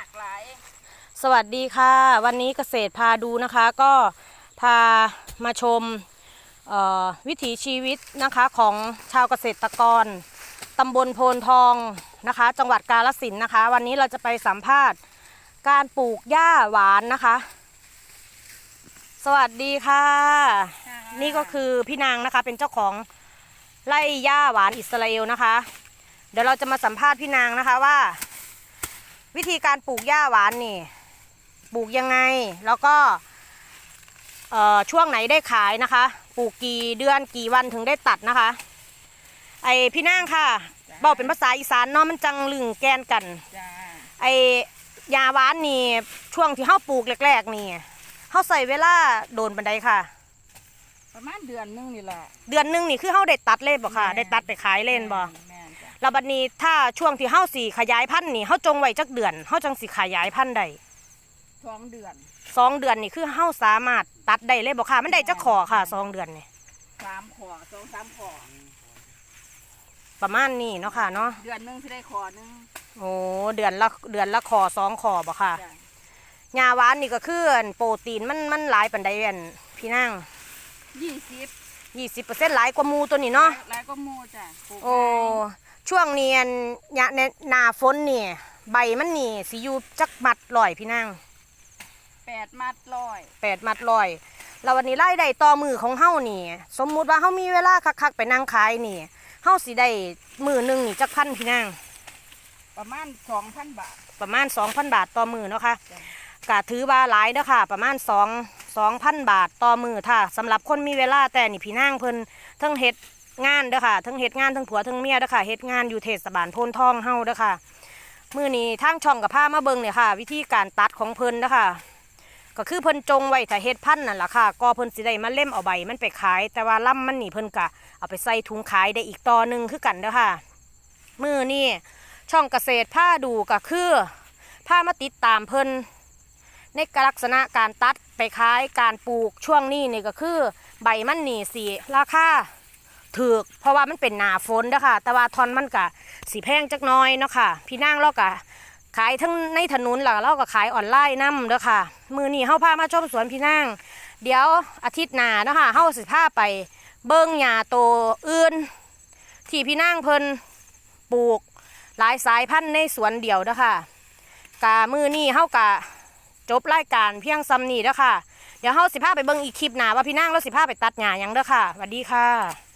ากหลายสวัสดีค่ะ วันนี้เกษตรพาดูนะคะก็พามาชมเอ่อวิถีชีวิตนะคะของชาวเกษตรกรตำบลโพนทองนะคะ จังหวัดกาฬสินธุ์นะคะ วันนี้เราจะไปสัมภาษณ์การปลูกหญ้าหวานนะคะ สวัสดีค่ะ นี่ก็คือพี่นางนะคะเป็นเจ้าของไร่หญ้าหวานอิสราเอลนะคะ เดี๋ยวเราจะมาสัมภาษณ์พี่นางนะคะว่า วิธีการปลูกหญ้าหวานนี่ ปลูกยังไง แล้วก็เอ่อช่วงไหนได้ขายนะคะ ปลูกกี่เดือนกี่วันถึงได้ตัดนะคะ ไอพี่นางค่ะบอกเป็นภาษาอีสานเนาะมันจังลึงแกนกันจ้าไอยาหวานนี่ช่วงที่เฮาปลูกแรกๆนี่เฮาใส่เวลาโดนบันไดค่ะ ประมาณเดือนหนึงนี่แหละ เดือนหนึงนี่คือเฮาได้ตัดเล่นบ่ค่ะ ได้ตัดไปขายเล่นบ่ แม่นจ้ะแล้วบัดนี้ถ้าช่วงที่เฮาสิขยายพันธุ์นี่เฮาจงไว้จักเดือนเฮาจังสิขยายพันธุ์ได้สองเดือนสองเดือนนี่คือเฮาสามารถตัดได้เลยบ่ค่ะ มันได้จักขอค่ะสองเดือนนี่สามขอสองสามขอประมาณนี้เนาะค่ะเนาะเดือนหนึงสิได้ขอหนึงโอ้เดือนละเดือนละขอสองขอบ่ค่ะจ้ะยาหวานนี่ก็คืออันโปรตีนมันมันหลายปานใดอันพี่นางยี่สิบยี่สิบเปอร์เซ็นต์หลายกว่าหมูตัวนี้เนาะ หลายก็หมูจ้ะปลูกโอ้ ช่วงเนียนยะในหนาฝนนี่ใบมันนี่สิอยู่จักมัดลอยพี่นางแปดมัดร้อยแปดมัดลอยแล้ววันนี้ไล่ได้ต่อมือของเฮานี่ สมมุติว่าเฮามีเวลาคักๆไปนั่งขายนี่เฮาสิได้มือหนึงนี่จักพันพี่นางประมาณสองพันบาท ประมาณ2,000บาทต่อมือเนาะค่ะจ้ะกะถือว่าหลายเด้อค่ะ ประมาณ2 2,000บาทต่อมือถ้าสำหรับคนมีเวลาแต่นี่พี่นางเพิ่นเทั้งเฮ็ด งานเด้อค่ะทั้งเฮ็ดงานทั้งผัวทั้งเมียเด้อค่ะเฮ็ดงานอยู่เทศบาลโพนทองเฮาเด้อค่ะมือนี้ทางช่องกับผ้ามาเบิงเนี่ยค่ะ วิธีการตัดของเพิ่นเด้อค่ะก็คือเพิ่นจงไว้ถ้าเฮ็ดพันนั่นล่ะค่ะก็เพิ่นสิได้มาเล่มเอาใบมันไปขาย แต่ว่าล่ำมันนี่เพิ่นกะเอาไปใส่ถุงขายได้อีกต่อหนึ่งคือกันเด้อค่ะมือนี่ช่องเกษตรผ้าดูก็คือผ้ามาติดตามเพิ่นในลักษณะการตัดไปขายการปลูกช่วงนี้นี่ก็คือ ใบมันนี่สีราคา ถูกเพราะว่ามันเป็นหนาฝนเด้อค่ะแต่ว่าทอนมันกะสีแพงจักน้อยเนาะค่ะพี่นางเรากะขายทั้งในถนนแล้วเราก็ขายออนไลน์นํเด้อค่ะ มือนี้เฮาพามาชมสวนพี่นางเดี๋ยวอาทิตย์หน้าเนาะค่ะเฮาสิพาไปเบิ่งหญ้าโตอื่น ที่พี่นางเพิ่นปลูกหลายสายพันธุ์ในสวนเดียวเด้อค่ะกะมือนี้เฮากะจบรายการเพียงซ้ำนี้เด้อค่ะ เดี๋ยวเฮาสิพาไปเบิ่งอีกคลิปหน้าว่าพี่นางแล้วสิพาไปตัดหญ้าหยังเด้อค่ะสวัสดีค่ะ